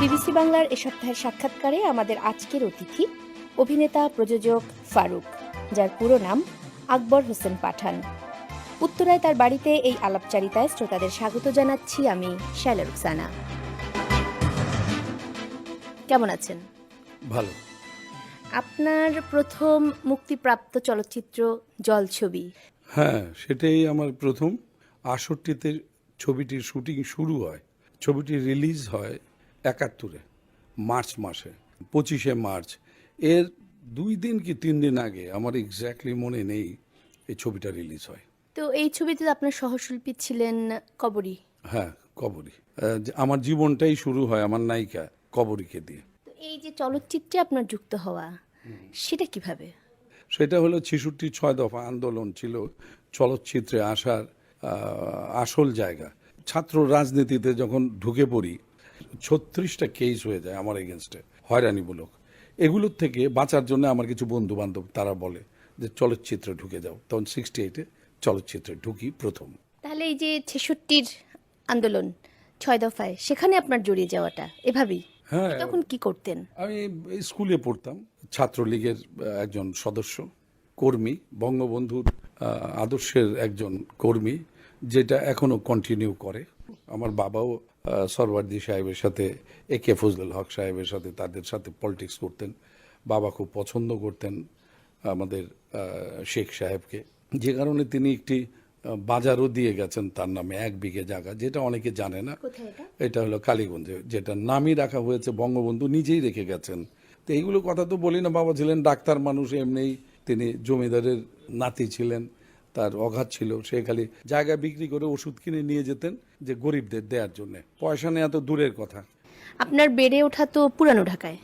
BBC বাংলার এ সপ্তাহের সাক্ষাৎকারে আমাদের আজকের অতিথি অভিনেতা প্রযোজক ফারুক যার পুরো নাম আকবর হোসেন পাঠান। উত্তরায় তার বাড়িতে এই আলাপচারিতায় শ্রোতাদের স্বাগত জানাচ্ছি আমি রুকসানা। কেমন আছেন? ভালো। আপনার প্রথম মুক্তিপ্রাপ্ত চলচ্চিত্র জলছবি? হ্যাঁ সেটাই আমার প্রথম। আষট্টিতে ছবিটির শুটিং শুরু হয়। ছবিটি রিলিজ হয় একাত্তরে মার্চ মাসে পঁচিশে মার্চ। এর দুই দিন কি তিন দিন আগে আমার এক্স্যাক্টলি মনে নেই এই ছবিটা রিলিজ হয়। তো এই ছবিতে আপনার সহশিল্পী ছিলেন কবরী? হ্যাঁ কবরী। আমার জীবনটাই শুরু হয় আমার নায়িকা কবরীকে দিয়ে। তো এই যে চলচ্চিত্রে আপনার যুক্ত হওয়া সেটা কীভাবে? সেটা হলো ছেষট্টি ছয় দফা আন্দোলন ছিল চলচ্চিত্রে আসার আসল জায়গা। ছাত্র রাজনীতিতে যখন ঢুকে পড়ি ছত্রিশটা কেস হয়ে যায় আমার এগেনস্টে হয়রানিমূলক। এগুলোর থেকে বাঁচার জন্য আমার কিছু বন্ধু বান্ধব তারা বলে যে চলচ্চিত্রে ঢুকে যাও। তখন সিক্সটি এইটে চলচ্চিত্রে ঢুকি প্রথম। তাহলে এই যে ছেষট্টির আন্দোলন ছয় দফায় সেখানে আপনার জড়িয়ে যাওয়াটা এভাবেই? হ্যাঁ। তখন কি করতেন? আমি স্কুলে পড়তাম ছাত্রলীগের একজন সদস্য কর্মী বঙ্গবন্ধুর আদর্শের একজন কর্মী যেটা এখনও কন্টিনিউ করে। আমার বাবাও সরওয়ার্দি সাহেবের সাথে এ কে ফজলুল হক সাহেবের সাথে তাদের সাথে পলিটিক্স করতেন। বাবা খুব পছন্দ করতেন আমাদের শেখ সাহেবকে। যে কারণে তিনি একটি বাজারও দিয়ে গেছেন তার নামে এক বিঘে জায়গা যেটা অনেকে জানে না। এটা? এটা হলো কালীগঞ্জে যেটা নামই রাখা হয়েছে বঙ্গবন্ধু নিজেই রেখে গেছেন। তো এইগুলো কথা তো বলি না বাবা ছিলেন ডাক্তার মানুষ এমনিই তিনি জমিদারের নাতি ছিলেন। তার অঘাত ছিল। সে খালি জায়গা বিক্রি করে ওষুধ কিনে নিয়ে যেতেন যে গরিবদের দেওয়ার জন্য। পয়সা নেওয়া তো দূরের কথা। আপনার বেড়ে ওঠা তো পুরানো ঢাকায়।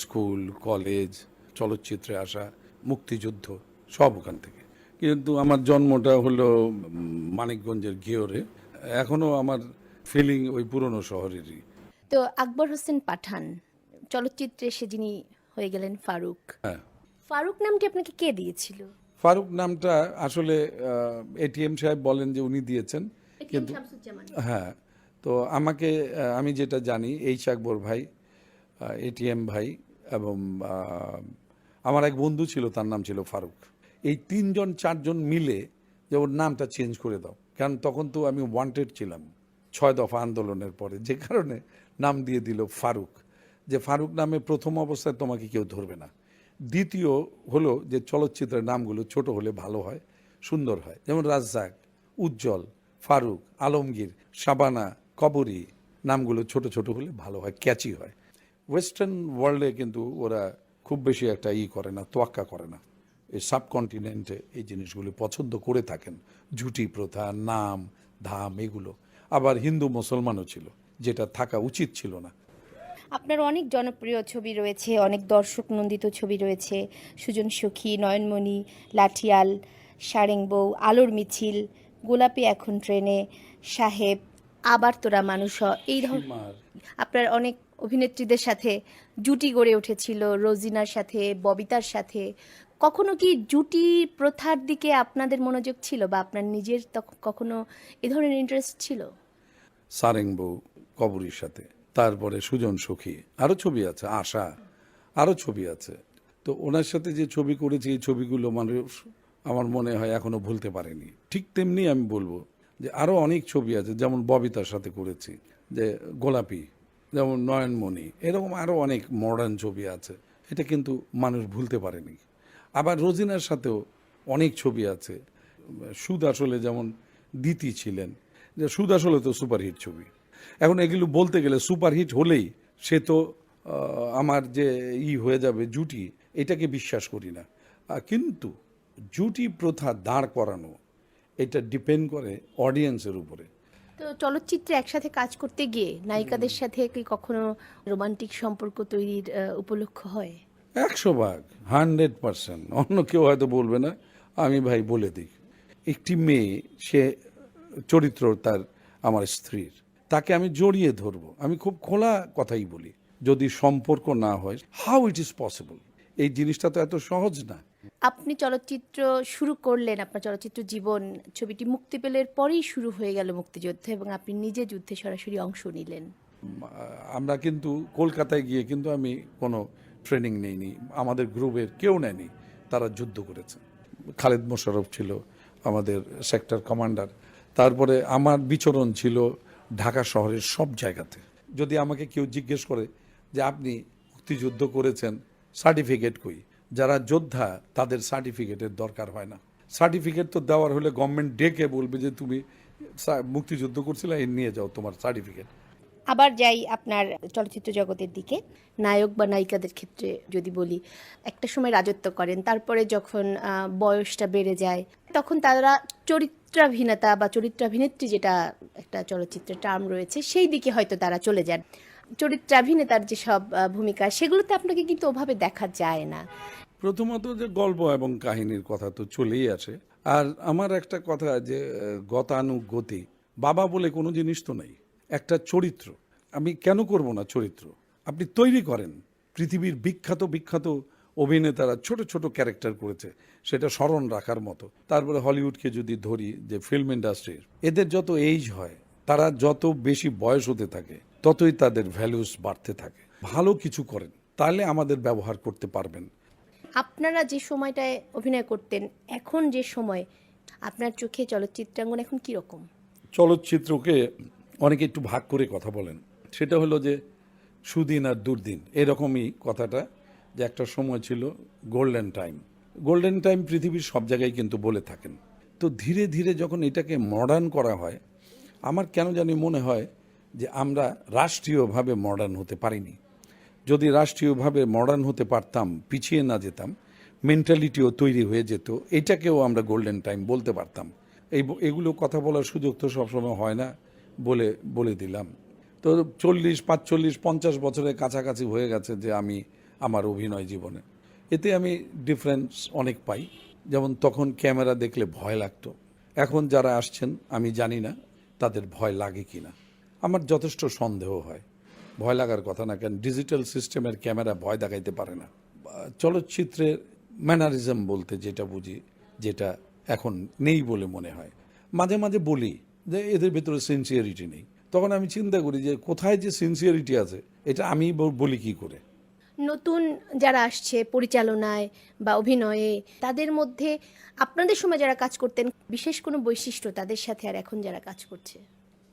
স্কুল কলেজ চলচ্চিত্রে আসা মুক্তিযুদ্ধ সব ওখান থেকে। কিন্তু আমার জন্মটা হলো মানিকগঞ্জের ঘিওরে এখনও আমার ফিলিং ওই পুরনো শহরেরই। তো আকবর হোসেন পাঠান চলচ্চিত্রে সে যিনি হয়ে গেলেন ফারুক। হ্যাঁ। ফারুক নামটি আপনাকে কে দিয়েছিল? ফারুক নামটা আসলে এটিএম সাহেব বলেন যে উনি দিয়েছেন। কিন্তু হ্যাঁ তো আমাকে আমি যেটা জানি এইচ আকবর ভাই এটিএম ভাই এবং আমার এক বন্ধু ছিল তার নাম ছিল ফারুক। এই তিনজন চারজন মিলে যে ওর নামটা চেঞ্জ করে দাও। কারণ তখন তো আমি ওয়ান্টেড ছিলাম ছয় দফা আন্দোলনের পরে যে কারণে নাম দিয়ে দিল ফারুক। যে ফারুক নামে প্রথম অবস্থায় তোমাকে কেউ ধরবে না। দ্বিতীয় হলো যে চলচ্চিত্রের নামগুলো ছোট হলে ভালো হয়, সুন্দর হয়। যেমন রাজ্জাক, উজ্জ্বল, ফারুক, আলমগীর, শাবানা, কবরী নামগুলো ছোট ছোট হলে ভালো হয়, ক্যাচি হয়। ওয়েস্টার্ন ওয়ার্ল্ডে কিন্তু ওরা খুব বেশি একটা ই করে না, তোয়াক্কা করে না। এই সাবকন্টিনেন্টে এই জিনিসগুলো পছন্দ করে থাকেন। ঝুটি প্রথা, নাম, ধাম, এগুলো। আবার হিন্দু মুসলমানও ছিল, যেটা থাকা উচিত ছিল না। আপনার অনেক জনপ্রিয় ছবি রয়েছে অনেক দর্শক নন্দিত ছবি রয়েছে। সুজন সখী নয়নমণি লাঠিয়াল সারেং বউ আলোর মিছিল গোলাপি এখন ট্রেনে সাহেব আবার তোরা মানুষ। এই ধর সীমার। আপনার অনেক অভিনেত্রীদের সাথে জুটি গড়ে উঠেছিল রোজিনার সাথে ববিতার সাথে। কখনো কি জুটি প্রথার দিকে আপনাদের মনোযোগ ছিল বা আপনার নিজের কখনো এ ধরনের ইন্টারেস্ট ছিল? সারেংবউ কবরীর সাথে। তারপরে সুজন সখী আরও ছবি আছে, আশা আরও ছবি আছে। তো ওনার সাথে যে ছবি করেছি, এই ছবিগুলো মানুষ আমার মনে হয় এখনও ভুলতে পারেনি। ঠিক তেমনি আমি বলব যে আরও অনেক ছবি আছে, যেমন ববিতার সাথে করেছি, যে গোলাপি, যেমন নয়নমণি, এরকম আরও অনেক মডার্ন ছবি আছে। এটা কিন্তু মানুষ ভুলতে পারেনি। আবার রোজিনার সাথেও অনেক ছবি আছে। সুদ আসলে যেমন দিতি ছিলেন, যে সুদ আসলে তো সুপারহিট ছবি। এখন এগুলো বলতে গেলে সুপারহিট হলেই সে তো আমার যে ই হয়ে যাবে জুটি এটাকে বিশ্বাস করি না। কিন্তু জুটি প্রথা দাঁড় করানো এটা ডিপেন্ড করে অডিয়েন্সের উপরে। তো চলচ্চিত্রে একসাথে কাজ করতে গিয়ে নায়িকাদের সাথে কি কখনো রোমান্টিক সম্পর্ক তৈরির উপলক্ষ হয়? একশো ভাগ হান্ড্রেড পার্সেন্ট। অন্য কেউ হয়তো বলবে না আমি ভাই বলে দিই। একটি মেয়ে সে চরিত্র তার আমার স্ত্রীর। তাকে আমি জড়িয়ে ধরবো। আমি খুব খোলা কথাই বলি যদি সম্পর্ক না হয় হাউ ইট ইজ পসিবল এই জিনিসটা তো এত সহজ না। আপনি চলচ্চিত্র শুরু করলেন আপনার চলচ্চিত্র জীবন ছবিটি মুক্তি পেলের পরেই শুরু হয়ে গেল মুক্তিযুদ্ধ এবং আপনি নিজে যুদ্ধে সরাসরি অংশ নিলেন। আমরা কিন্তু কলকাতায় গিয়ে কিন্তু আমি কোনো ট্রেনিং নেইনি। আমাদের গ্রুপের কেউ নেয়নি। তারা যুদ্ধ করেছে। খালেদ মোশারফ ছিল আমাদের সেক্টর কমান্ডার তারপরে আমার বিচরণ ছিল ঢাকা শহরের সব জায়গাতে। যদি আমাকে কেউ জিজ্ঞেস করে যে আপনি মুক্তিযুদ্ধ করেছেন সার্টিফিকেট কই? যারা যোদ্ধা, তাদের সার্টিফিকেটের দরকার হয় না। সার্টিফিকেট তো দেওয়ার হলে গভর্নমেন্ট ডেকে বলবে যে তুমি মুক্তিযুদ্ধ করছিলে, এই নিয়ে যাও তোমার সার্টিফিকেট আবার যাই আপনার চলচ্চিত্র জগতের দিকে। নায়ক বা নায়িকাদের ক্ষেত্রে যদি বলি, একটা সময় রাজত্ব করেন, তারপরে যখন বয়সটা বেড়ে যায় তখন তারা চরিত্রাভিনেতা বা চরিত্রাভিনেত্রী যেটা একটা চলচ্চিত্রের টার্ম রয়েছে, সেই দিকে হয়তো তারা চলে যান। চরিত্রাভিনেতার যেসব ভূমিকা, সেগুলোতে আপনাকে কিন্তু ওভাবে দেখা যায় না। প্রথমত যে গল্প এবং কাহিনীর কথা তো চলেই আসে আর আমার একটা কথা যে গতানুগতি বাবা বলে কোনো জিনিস তো নেই, একটা চরিত্র। আমি কেন করব না চরিত্র? আপনি তৈরি করেন, পৃথিবীর বিখ্যাত বিখ্যাত অভিনেতারা ছোট ছোট ক্যারেক্টার করেছে সেটা স্মরণ রাখার মতো। তারপরে হলিউডকে যদি ধরি যে ফিল্ম ইন্ডাস্ট্রির এদের যত এইজ হয় তারা যত বেশি বয়স হতে থাকে ততই তাদের ভ্যালুস বাড়তে থাকে। ভালো কিছু করেন তাহলে আমাদের ব্যবহার করতে পারবেন। আপনারা যে সময়টায় অভিনয় করতেন এখন যে সময় আপনার চোখে চলচ্চিত্রাঙ্গন এখন কীরকম চলচ্চিত্রকে অনেকে একটু ভাগ করে কথা বলেন। সেটা হলো যে সুদিন আর দুর্দিন এরকমই কথাটা যে একটা সময় ছিল গোল্ডেন টাইম গোল্ডেন টাইম পৃথিবীর সব জায়গায় কিন্তু বলে থাকেন। তো ধীরে ধীরে যখন এটাকে মডার্ন করা হয়, আমার কেন জানি মনে হয় যে আমরা রাষ্ট্রীয়ভাবে মডার্ন হতে পারিনি। যদি রাষ্ট্রীয়ভাবে মডার্ন হতে পারতাম, পিছিয়ে না যেতাম মেন্টালিটিও তৈরি হয়ে যেত, এটাকেও আমরা গোল্ডেন টাইম বলতে পারতাম। এই এগুলো কথা বলার সুযোগ তো সবসময় হয় না বলে বলে দিলাম। তো চল্লিশ, পাঁচচল্লিশ, পঞ্চাশ বছরের কাছাকাছি হয়ে গেছে যে আমি আমার অভিনয় জীবনে। এতে আমি ডিফারেন্স অনেক পাই। যেমন তখন ক্যামেরা দেখলে ভয় লাগতো। এখন যারা আসছেন, আমি জানি না তাদের ভয় লাগে কি না আমার যথেষ্ট সন্দেহ হয়। ভয় লাগার কথা না কেন ডিজিটাল সিস্টেমের ক্যামেরা ভয় দেখাইতে পারে না। চলচ্চিত্রের ম্যানারিজম বলতে যেটা বুঝি, যেটা এখন নেই বলে মনে হয়। মাঝে মাঝে বলি যে, এদের ভিতরে সিনসিয়ারিটি নেই। তখন আমি চিন্তা করি যে, কোথায় যে সিনসিয়ারিটি আছে, এটা আমি বলি কি করে? নতুন যারা আসছে পরিচালনায় বা অভিনয়ে, তাদের মধ্যে আপনাদের সময় যারা কাজ করতেন, বিশেষ কোনো বৈশিষ্ট্য তাদের সাথে আর এখন যারা কাজ করছে?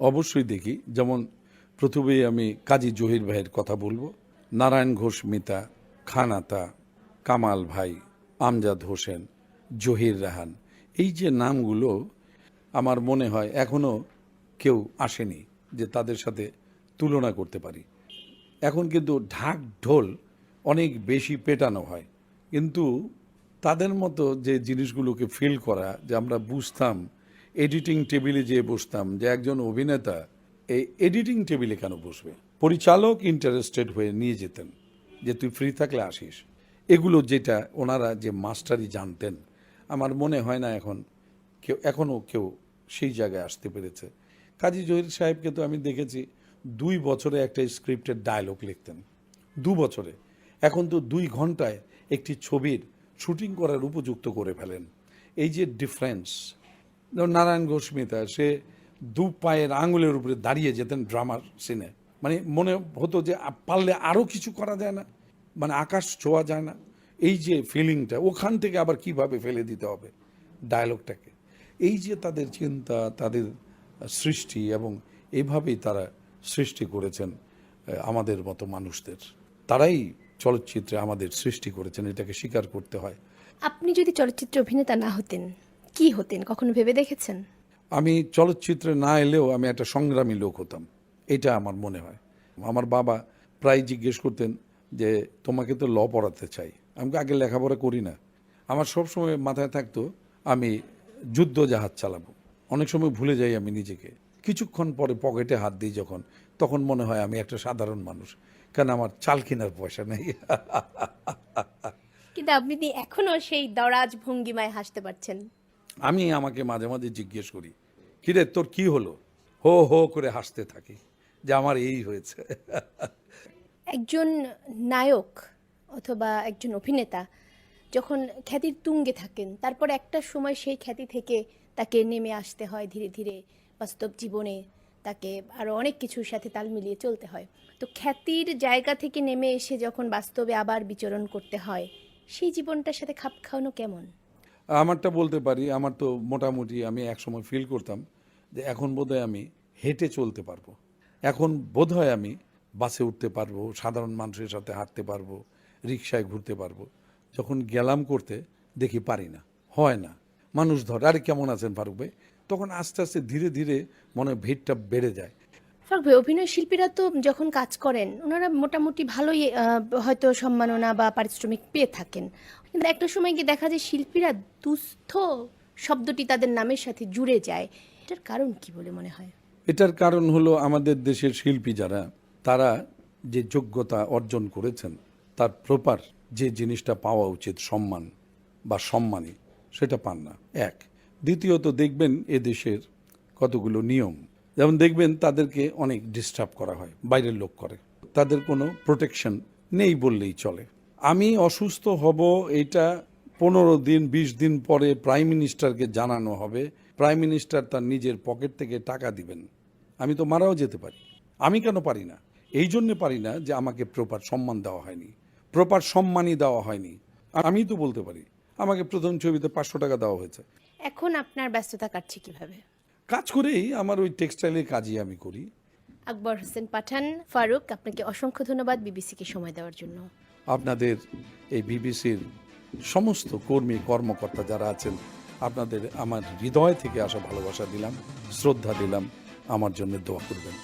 অবশ্যই দেখি। যেমন প্রথমেই আমি কাজী জহির ভাইয়ের কথা বলব। নারায়ণ ঘোষ মিতা খানাতা কামাল ভাই, আমজাদ হোসেন, জহির রাহান, এই যে নামগুলো আমার মনে হয় এখনও কেউ আসেনি যে তাদের সাথে তুলনা করতে পারি। এখন কিন্তু ঢাক ঢোল অনেক বেশি পেটানো হয়। কিন্তু তাদের মতো যে জিনিসগুলোকে ফিল করা, যে আমরা বুঝতাম এডিটিং টেবিলে যেয়ে বসতাম, যে একজন অভিনেতা এই এডিটিং টেবিলে কেন বসবে? পরিচালক ইন্টারেস্টেড হয়ে নিয়ে যেতেন, যে তুই ফ্রি থাকলে আসিস। এগুলো যেটা ওনারা যে মাস্টারই জানতেন, আমার মনে হয় না এখন কেউ এখনও কেউ সেই জায়গায় আসতে পেরেছে। কাজী জহির সাহেবকে তো আমি দেখেছি দুই বছরে একটা স্ক্রিপ্টের ডায়লগ লিখতেন। দু বছরে। এখন তো দুই ঘন্টায় একটি ছবির শুটিং করার উপযুক্ত করে ফেলেন। এই যে ডিফারেন্স নারায়ণ ঘোষমিতা সে দু পায়ের আঙুলের উপরে দাঁড়িয়ে যেতেন ড্রামার সিনে মানে মনে হতো যে পারলে আরও কিছু করা যায় না। মানে আকাশ ছোঁয়া যায় না। এই যে ফিলিংটা ওখান থেকে আবার কীভাবে ফেলে দিতে হবে ডায়লগটাকে এই যে তাদের চিন্তা, তাদের সৃষ্টি এবং এভাবেই তারা সৃষ্টি করেছেন আমাদের মতো মানুষদের। তারাই চলচ্চিত্রে আমাদের সৃষ্টি করেছেন এটাকে স্বীকার করতে হয়। আপনি যদি চলচ্চিত্র অভিনেতা না হতেন কি হতেন? কখনো ভেবে দেখেছেন? আমি চলচ্চিত্রে না এলেও আমি একটা সংগ্রামী লোক হতাম এটা আমার মনে হয়। আমার বাবা প্রায় জিজ্ঞেস করতেন যে তোমাকে তো ল পড়াতে চাই। আমি আগে লেখাপড়া করি না। আমার সব সময় মাথায় থাকতো আমি যুদ্ধ জাহাজ চালাবো। অনেক সময় ভুলে যাই আমি নিজেকে। কিছুক্ষণ পরে পকেটে হাত দিই যখন তখন মনে হয় আমি একটা সাধারণ মানুষ। কেন আমার চাল কেনার পয়সা নেই? কিন্তু আপনি এখনও সেই দরাজ ভঙ্গিমায় হাসতে পারছেন? আমি আমাকে মাঝে মাঝে জিজ্ঞেস করি কিরে তোর কি হলো? হো হো করে হাসতে থাকি যে আমার এই হয়েছে। একজন নায়ক অথবা একজন অভিনেতা যখন খ্যাতির তুঙ্গে থাকেন তারপর একটা সময় সেই খ্যাতি থেকে তাকে নেমে আসতে হয় ধীরে ধীরে বাস্তব জীবনে। তাকে আরও অনেক কিছুর সাথে তাল মিলিয়ে চলতে হয়। তো খ্যাতির জায়গা থেকে নেমে এসে যখন বাস্তবে আবার বিচরণ করতে হয়, সেই জীবনটার সাথে খাপ খাওয়ানো কেমন? আমারটা বলতে পারি, আমার তো মোটামুটি আমি একসময় ফিল করতাম যে এখন বোধহয় আমি হেঁটে চলতে পারব। এখন বোধহয় আমি বাসে উঠতে পারব, সাধারণ মানুষের সাথে হাঁটতে পারব রিক্সায় ঘুরতে পারব। যখন গেলাম করতে, দেখি পারি না, হয় না। মানুষ ধর। আরে কেমন আছেন ফারুক ভাই? তখন আস্তে আস্তে ধীরে ধীরে মনে ভিড়টা বেড়ে যায়। ফারুক ভাই অভিনয় শিল্পীরা তো যখন কাজ করেন ওনারা মোটামুটি ভালোই হয়তো সম্মাননা বা পারিশ্রমিক পেয়ে থাকেন। কিন্তু একটা সময় গিয়ে দেখা যায় শিল্পীরা দুস্থ শব্দটি তাদের নামের সাথে জুড়ে যায়। এটার কারণ কি বলে মনে হয়? এটার কারণ হলো আমাদের দেশের শিল্পী যারা তারা যে যোগ্যতা অর্জন করেছেন তার প্রপার যে জিনিসটা পাওয়া উচিত সম্মান বা সম্মানী সেটা পান না। এক। দ্বিতীয়ত দেখবেন এ দেশের কতগুলো নিয়ম। যেমন দেখবেন তাদেরকে অনেক ডিস্টার্ব করা হয়, বাইরের লোক করে। তাদের কোনো প্রোটেকশন নেই বললেই চলে। আমি অসুস্থ হব, এটা পনেরো দিন, বিশ দিন পরে প্রাইম মিনিস্টারকে জানানো হবে। প্রাইম মিনিস্টার তার নিজের পকেট থেকে টাকা দিবেন। আমি তো মারাও যেতে পারি। আমি কেন পারি না? এই জন্যে পারি না যে আমাকে প্রপার সম্মান দেওয়া হয়নি। প্রপার সম্মানই দেওয়া হয়নি। আমি তো বলতে পারি আমাকে প্রথম ছবিতে পাঁচশো টাকা দেওয়া হয়েছে। এখন আপনার ব্যস্ততা কাটছে কীভাবে? কাজ করেই আমার ওই টেক্সটাইলের কাজই আমি করি। আকবর হোসেন পাঠান ফারুক আপনাকে অসংখ্য ধন্যবাদ বিবিসিকে সময় দেওয়ার জন্য। আপনাদের এই বিবিসির সমস্ত কর্মী কর্মকর্তা যারা আছেন আপনাদের আমার হৃদয় থেকে আসা ভালোবাসা দিলাম শ্রদ্ধা দিলাম আমার জন্য দোয়া করবেন।